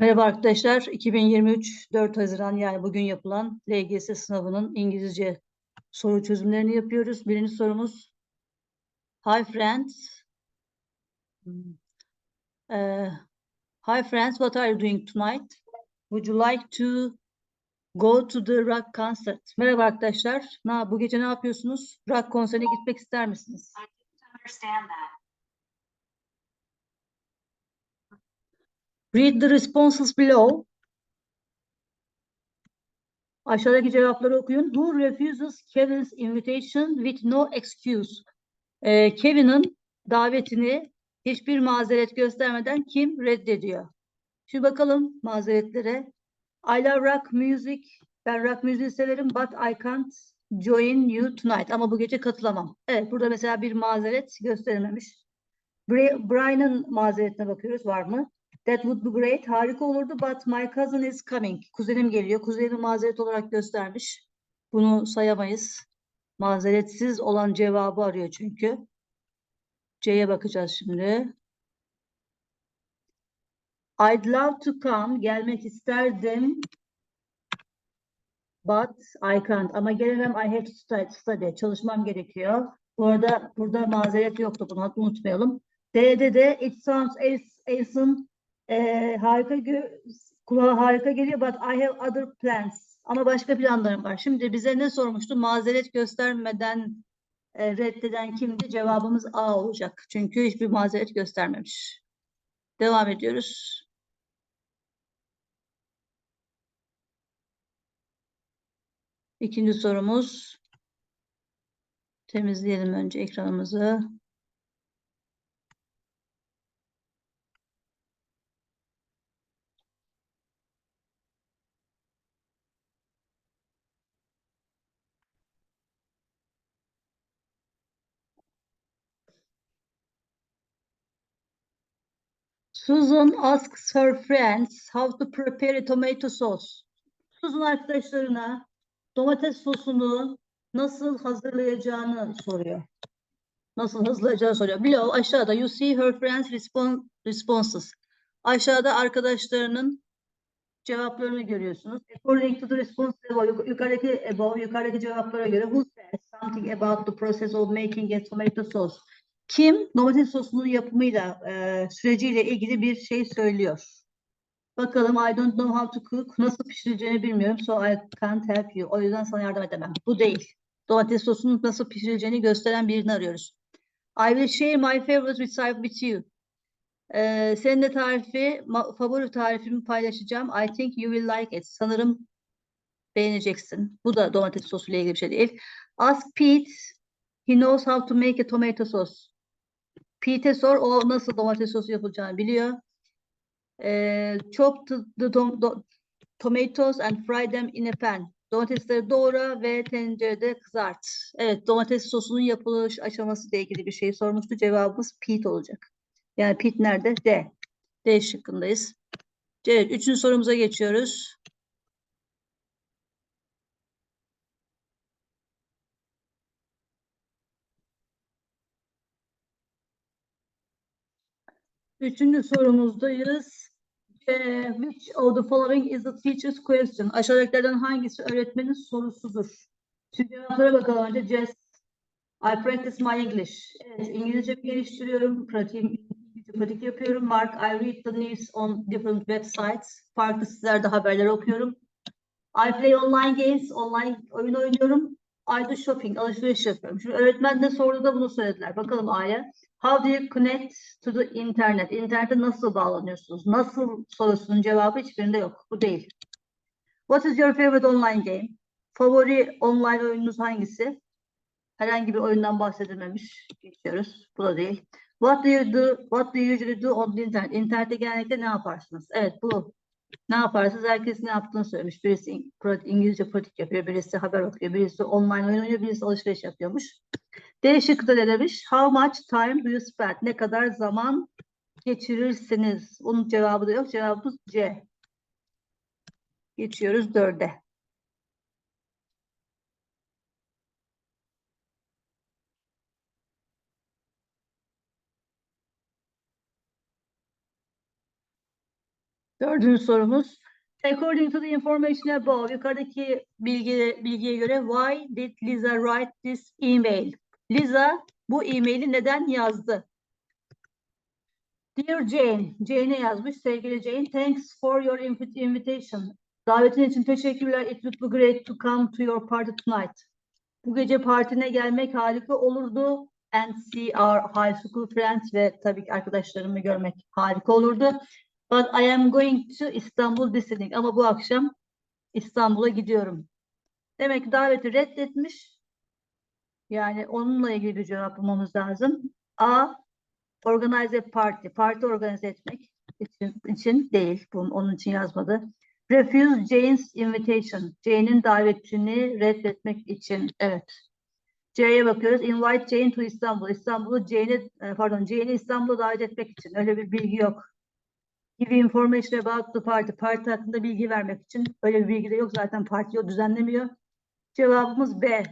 Merhaba arkadaşlar. 2023 4 Haziran yani bugün yapılan LGS sınavının İngilizce soru çözümlerini yapıyoruz. Birinci sorumuz Hi friends. Uh, hi friends, what are you doing tonight? Would you like to go to the rock concert? Merhaba arkadaşlar. Na, bu gece ne yapıyorsunuz? Rock konserine gitmek ister misiniz? I understand that. Read the responses below. Aşağıdaki cevapları okuyun. Who refuses Kevin's invitation with no excuse? Ee, Kevin'in davetini hiçbir mazeret göstermeden kim reddediyor? Şimdi bakalım mazeretlere. I love rock music. Ben rock müziği severim but I can't join you tonight. Ama bu gece katılamam. Evet burada mesela bir mazeret gösterilmemiş. Bri- Brian'ın mazeretine bakıyoruz. Var mı? That would be great. Harika olurdu but my cousin is coming. Kuzenim geliyor. Kuzenimi mazeret olarak göstermiş. Bunu sayamayız. Mazeretsiz olan cevabı arıyor çünkü. C'ye bakacağız şimdi. I'd love to come. Gelmek isterdim. But I can't. Ama gelemem. I have to stu- study. Çalışmam gerekiyor. Bu arada burada mazeret yoktu. Bunu unutmayalım. D'de de it sounds awesome. Ee, harika kulağa harika geliyor but I have other plans. Ama başka planlarım var. Şimdi bize ne sormuştu? Mazeret göstermeden e, reddeden kimdi? Cevabımız A olacak. Çünkü hiçbir mazeret göstermemiş. Devam ediyoruz. İkinci sorumuz. Temizleyelim önce ekranımızı. Susan asks her friends how to prepare a tomato sauce. Susan arkadaşlarına domates sosunu nasıl hazırlayacağını soruyor. Nasıl hazırlayacağını soruyor. Below aşağıda you see her friends respon responses. Aşağıda arkadaşlarının cevaplarını görüyorsunuz. According to the responses above, yuk- yukarıdaki above, yukarıdaki cevaplara göre who says something about the process of making a tomato sauce? Kim domates sosunun yapımıyla, e, süreciyle ilgili bir şey söylüyor? Bakalım I don't know how to cook. Nasıl pişirileceğini bilmiyorum. So I can't help you. O yüzden sana yardım edemem. Bu değil. Domates sosunun nasıl pişirileceğini gösteren birini arıyoruz. I will share my favorite recipe with you. Ee, seninle tarifi, favori tarifimi paylaşacağım. I think you will like it. Sanırım beğeneceksin. Bu da domates sosuyla ilgili bir şey değil. Ask Pete. He knows how to make a tomato sauce. Pete'e sor. O nasıl domates sosu yapılacağını biliyor. Ee, chop the, the tom- do- tomatoes and fry them in a pan. Domatesleri doğra ve tencerede kızart. Evet, domates sosunun yapılış aşaması ile ilgili bir şey sormuştu. Cevabımız Pete olacak. Yani Pete nerede? D. D şıkkındayız. Evet, üçüncü sorumuza geçiyoruz. Üçüncü sorumuzdayız. Ee, which of the following is the teacher's question? Aşağıdakilerden hangisi öğretmenin sorusudur? Şimdi bakalım önce. Jess, I practice my English. Evet, İngilizce geliştiriyorum. İngilizce pratik yapıyorum. Mark, I read the news on different websites. Farklı sitelerde haberleri okuyorum. I play online games. Online oyun oynuyorum. I do shopping. Alışveriş yapıyorum. Şimdi öğretmen de soruda da bunu söylediler. Bakalım A'ya. How do you connect to the internet? İnternete nasıl bağlanıyorsunuz? Nasıl sorusunun cevabı hiçbirinde yok. Bu değil. What is your favorite online game? Favori online oyununuz hangisi? Herhangi bir oyundan bahsedilmemiş. Geçiyoruz. Bu da değil. What do you do? What do you usually do on the internet? İnternette genellikle ne yaparsınız? Evet bu. Ne yaparsınız? Herkes ne yaptığını söylemiş. Birisi İngilizce pratik yapıyor, birisi haber okuyor, birisi online oyun oynuyor, birisi alışveriş yapıyormuş. D şıkkı da demiş? How much time do you spend? Ne kadar zaman geçirirsiniz? Onun cevabı da yok. Cevabımız C. Geçiyoruz dörde. Dördüncü sorumuz. According to the information above, yukarıdaki bilgi, bilgiye göre why did Lisa write this email? Lisa bu e-maili neden yazdı? Dear Jane, Jane'e yazmış. Sevgili Jane, thanks for your invi- invitation. Davetin için teşekkürler. It would be great to come to your party tonight. Bu gece partine gelmek harika olurdu. And see our high school friends ve tabii ki arkadaşlarımı görmek harika olurdu. But I am going to Istanbul this evening. Ama bu akşam İstanbul'a gidiyorum. Demek ki daveti reddetmiş. Yani onunla ilgili bir cevap bulmamız lazım. A. Organize a party. Parti organize etmek için, için değil. Bunun, onun için yazmadı. Refuse Jane's invitation. Jane'in davetini reddetmek için. Evet. C'ye bakıyoruz. Invite Jane to İstanbul. İstanbul'u Jane'i e, pardon Jane'i İstanbul'a davet etmek için. Öyle bir bilgi yok. Give information about the party. Parti hakkında bilgi vermek için. Öyle bir bilgi de yok. Zaten parti o düzenlemiyor. Cevabımız B.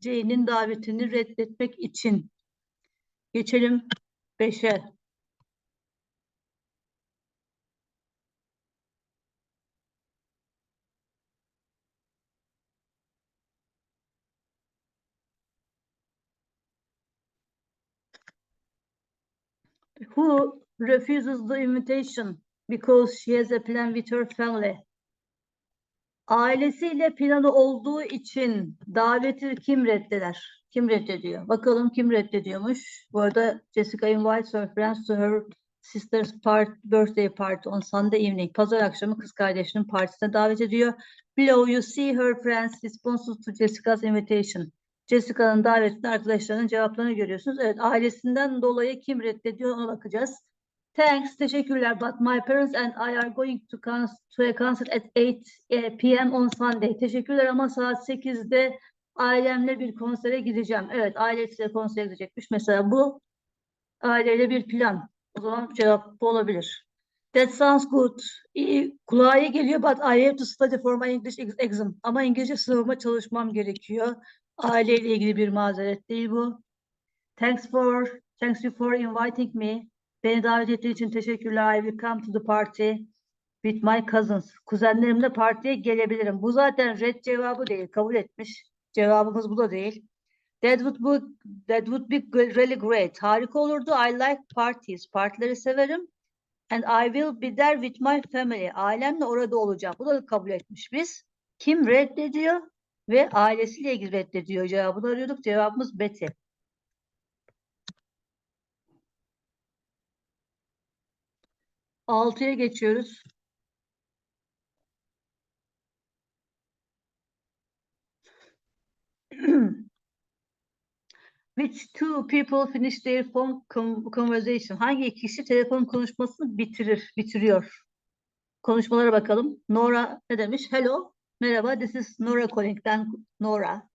Jane'in davetini reddetmek için. Geçelim 5'e. Who refuses the invitation because she has a plan with her family? Ailesiyle planı olduğu için daveti kim reddeder? Kim reddediyor? Bakalım kim reddediyormuş? Bu arada Jessica invites her friends to her sister's part, birthday party on Sunday evening. Pazar akşamı kız kardeşinin partisine davet ediyor. Below you see her friends responses to Jessica's invitation. Jessica'nın davetine arkadaşlarının cevaplarını görüyorsunuz. Evet, ailesinden dolayı kim reddediyor ona bakacağız. Thanks, teşekkürler. But my parents and I are going to, to a concert at 8 eh, p.m. on Sunday. Teşekkürler ama saat 8'de ailemle bir konsere gideceğim. Evet, ailesiyle konsere gidecekmiş. Mesela bu aileyle bir plan. O zaman cevap bu olabilir. That sounds good. İyi, kulağa iyi geliyor but I have to study for my English ex- exam. Ama İngilizce sınavıma çalışmam gerekiyor. Aileyle ilgili bir mazeret değil bu. Thanks for, thanks you for inviting me. Beni davet ettiği için teşekkürler. I will come to the party with my cousins. Kuzenlerimle partiye gelebilirim. Bu zaten red cevabı değil. Kabul etmiş. Cevabımız bu da değil. That would be, that would be really great. Harika olurdu. I like parties. Partileri severim. And I will be there with my family. Ailemle orada olacağım. Bu da kabul etmiş biz. Kim reddediyor? Ve ailesiyle ilgili reddediyor. Cevabını arıyorduk. Cevabımız Betty. Altıya geçiyoruz. Which two people finish their phone con- conversation? Hangi kişi telefon konuşmasını bitirir, bitiriyor? Konuşmalara bakalım. Nora ne demiş? Hello, merhaba, this is Nora calling. Ben Nora.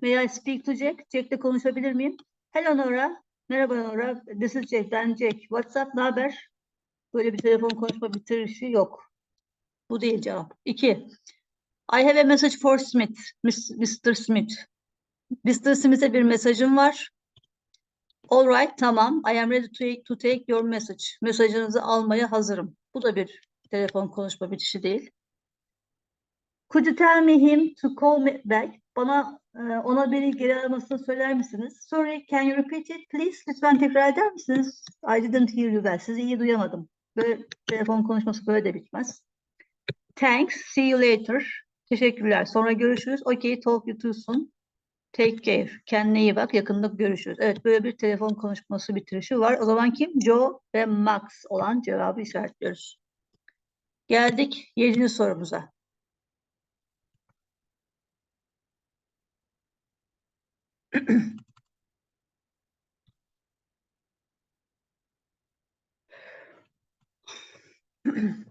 May I speak to Jack? Jack'le konuşabilir miyim? Hello Nora. Merhaba Nora. This is Jack. Ben Jack. WhatsApp ne haber? Böyle bir telefon konuşma bitirişi yok. Bu değil cevap. İki. I have a message for Smith. Mr. Smith. Mr. Smith'e bir mesajım var. All right, tamam. I am ready to take, to take your message. Mesajınızı almaya hazırım. Bu da bir telefon konuşma bitişi değil. Could you tell me him to call me back? Bana e, ona beni geri aramasını söyler misiniz? Sorry, can you repeat it please? Lütfen tekrar eder misiniz? I didn't hear you well. Sizi iyi duyamadım. Böyle telefon konuşması böyle de bitmez. Thanks, see you later. Teşekkürler. Sonra görüşürüz. Okay, talk you too soon. Take care. Kendine iyi bak. Yakında görüşürüz. Evet, böyle bir telefon konuşması bitirişi var. O zaman kim? Joe ve Max olan cevabı işaretliyoruz. Geldik yedinci sorumuza.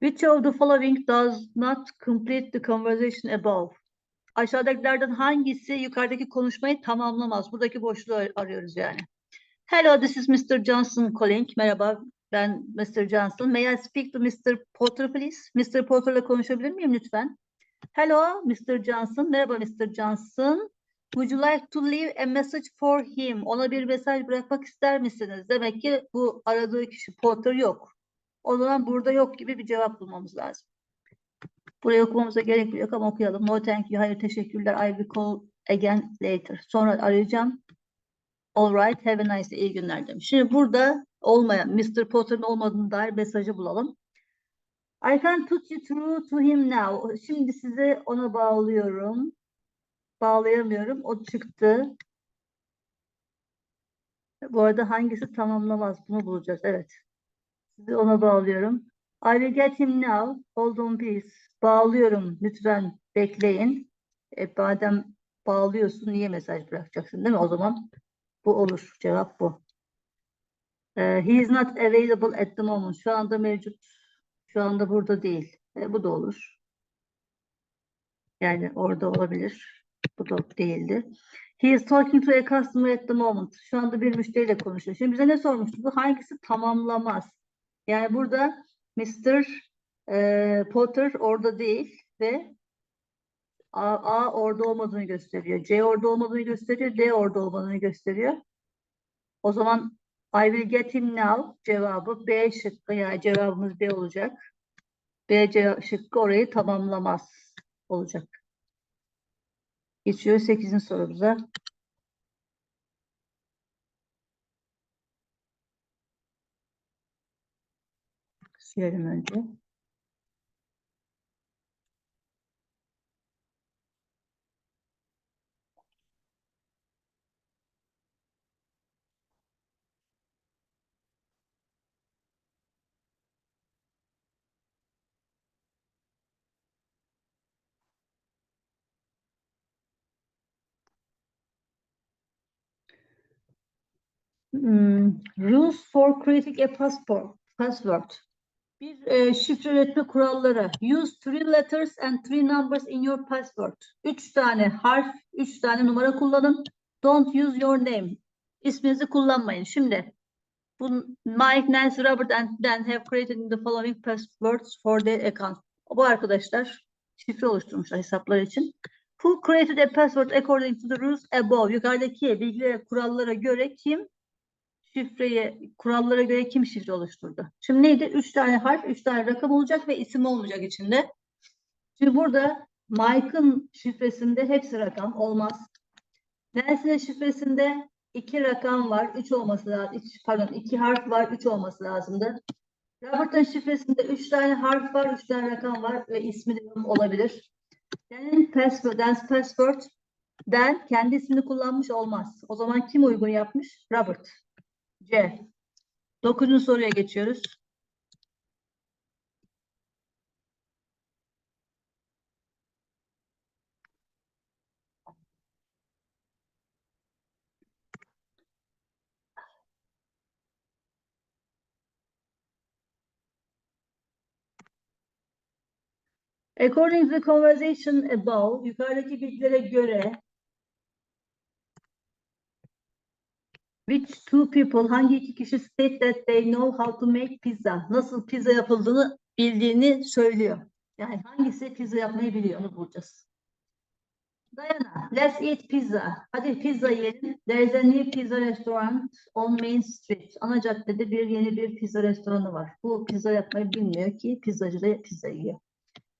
Which of the following does not complete the conversation above? Aşağıdakilerden hangisi yukarıdaki konuşmayı tamamlamaz? Buradaki boşluğu ar- arıyoruz yani. Hello, this is Mr. Johnson calling. Merhaba, ben Mr. Johnson. May I speak to Mr. Potter, please? Mr. Potter'la konuşabilir miyim lütfen? Hello, Mr. Johnson. Merhaba, Mr. Johnson. Would you like to leave a message for him? Ona bir mesaj bırakmak ister misiniz? Demek ki bu aradığı kişi Potter yok. O zaman burada yok gibi bir cevap bulmamız lazım. Burayı okumamıza gerek yok ama okuyalım. No thank you. Hayır teşekkürler. I will call again later. Sonra arayacağım. All right. Have a nice day. İyi günler demiş. Şimdi burada olmayan, Mr. Potter'ın olmadığını dair mesajı bulalım. I can put you through to him now. Şimdi size ona bağlıyorum. Bağlayamıyorum. O çıktı. Bu arada hangisi tamamlamaz? Bunu bulacağız. Evet. Sizi ona bağlıyorum. I will get him now. Hold on please. Bağlıyorum. Lütfen bekleyin. E, madem bağlıyorsun niye mesaj bırakacaksın değil mi? O zaman bu olur. Cevap bu. E, he is not available at the moment. Şu anda mevcut. Şu anda burada değil. E, bu da olur. Yani orada olabilir. Bu da değildi. He is talking to a customer at the moment. Şu anda bir müşteriyle konuşuyor. Şimdi bize ne sormuştu? Bu hangisi tamamlamaz? Yani burada Mr. e, Potter orada değil ve A, A orada olmadığını gösteriyor. C orada olmadığını gösteriyor. D orada olmadığını gösteriyor. O zaman I will get him now cevabı B şıkkı yani cevabımız B olacak. B şıkkı orayı tamamlamaz olacak. Geçiyor 8. sorumuza. Silelim önce. Hmm, rules for creating a passport, password. Bir e, şifre üretme kuralları. Use three letters and three numbers in your password. Üç tane harf, üç tane numara kullanın. Don't use your name. İsminizi kullanmayın. Şimdi bu Mike, Nancy, Robert and Dan have created the following passwords for their account. Bu arkadaşlar şifre oluşturmuşlar hesapları için. Who created a password according to the rules above? Yukarıdaki bilgilere, kurallara göre kim şifreyi, kurallara göre kim şifre oluşturdu? Şimdi neydi? Üç tane harf, üç tane rakam olacak ve isim olmayacak içinde. Şimdi burada Mike'ın şifresinde hepsi rakam olmaz. Nancy'nin şifresinde iki rakam var, üç olması lazım. Pardon, iki harf var, üç olması lazımdı. Robert'ın şifresinde üç tane harf var, üç tane rakam var ve ismi de olabilir. Dan'in password, Dan's password, Dan kendi ismini kullanmış olmaz. O zaman kim uygun yapmış? Robert. C. Dokuzuncu soruya geçiyoruz. According to the conversation above, yukarıdaki bilgilere göre Which two people, hangi iki kişi state that they know how to make pizza? Nasıl pizza yapıldığını bildiğini söylüyor. Yani hangisi pizza yapmayı biliyor onu bulacağız. Diana, let's eat pizza. Hadi pizza yiyelim. There is a new pizza restaurant on Main Street. Ana caddede bir yeni bir pizza restoranı var. Bu pizza yapmayı bilmiyor ki pizzacıda pizza yiyor.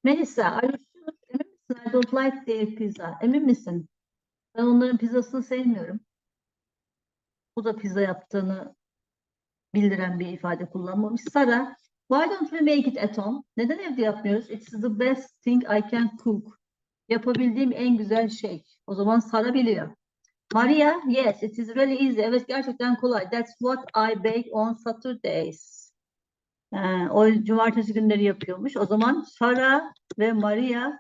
Melissa, are you sure? Emin misin? I don't like their pizza. Emin misin? Ben onların pizzasını sevmiyorum. Bu da pizza yaptığını bildiren bir ifade kullanmamış. Sara, why don't we make it at home? Neden evde yapmıyoruz? It's the best thing I can cook. Yapabildiğim en güzel şey. O zaman Sara biliyor. Maria, yes, it is really easy. Evet, gerçekten kolay. That's what I bake on Saturdays. Ee, o cumartesi günleri yapıyormuş. O zaman Sara ve Maria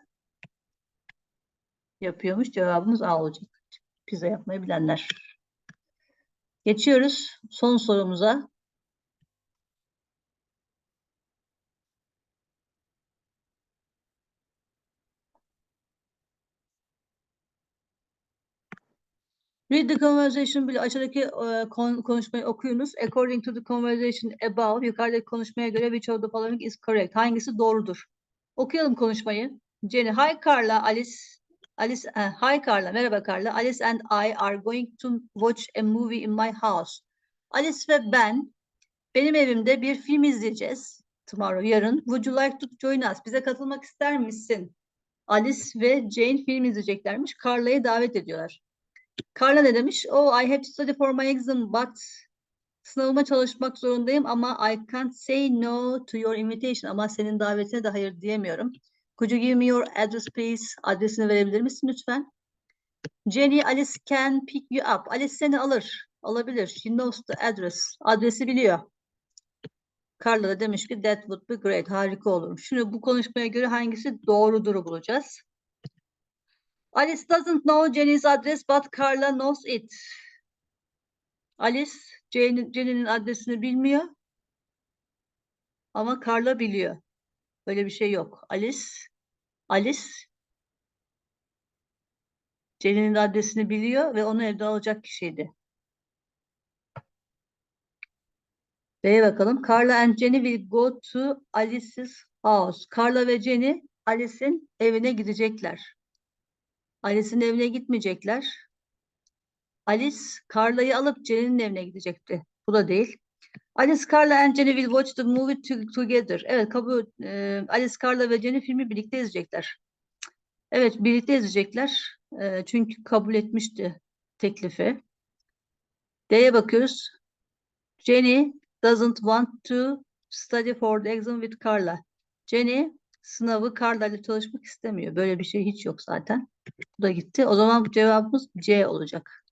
yapıyormuş. Cevabımız A olacak. Pizza yapmayı bilenler. Geçiyoruz son sorumuza. Read the conversation bile aşağıdaki kon- konuşmayı okuyunuz. According to the conversation above, yukarıdaki konuşmaya göre which of the following is correct? Hangisi doğrudur? Okuyalım konuşmayı. Jenny, hi Carla, Alice. Alice, eh, hi Carla, merhaba Carla. Alice and I are going to watch a movie in my house. Alice ve ben benim evimde bir film izleyeceğiz. Tomorrow, yarın. Would you like to join us? Bize katılmak ister misin? Alice ve Jane film izleyeceklermiş. Carla'yı davet ediyorlar. Carla ne demiş? Oh, I have to study for my exam, but sınavıma çalışmak zorundayım ama I can't say no to your invitation. Ama senin davetine de hayır diyemiyorum. Could you give me your address please? Adresini verebilir misin lütfen? Jenny, Alice can pick you up. Alice seni alır. Alabilir. She knows the address. Adresi biliyor. Carla da demiş ki that would be great. Harika olur. Şimdi bu konuşmaya göre hangisi doğrudur bulacağız. Alice doesn't know Jenny's address but Carla knows it. Alice Jenny'nin adresini bilmiyor. Ama Carla biliyor. Böyle bir şey yok. Alice Alice Jenny'nin adresini biliyor ve onu evde alacak kişiydi. B'ye bakalım. Carla and Jenny will go to Alice's house. Carla ve Jenny Alice'in evine gidecekler. Alice'in evine gitmeyecekler. Alice Carla'yı alıp Jenny'nin evine gidecekti. Bu da değil. Alice, Carla and Jenny will watch the movie to- together. Evet, kabul. e, Alice, Carla ve Jenny filmi birlikte izleyecekler. Evet, birlikte izleyecekler. E, çünkü kabul etmişti teklifi. D'ye bakıyoruz. Jenny doesn't want to study for the exam with Carla. Jenny sınavı Carla ile çalışmak istemiyor. Böyle bir şey hiç yok zaten. Bu da gitti. O zaman bu cevabımız C olacak.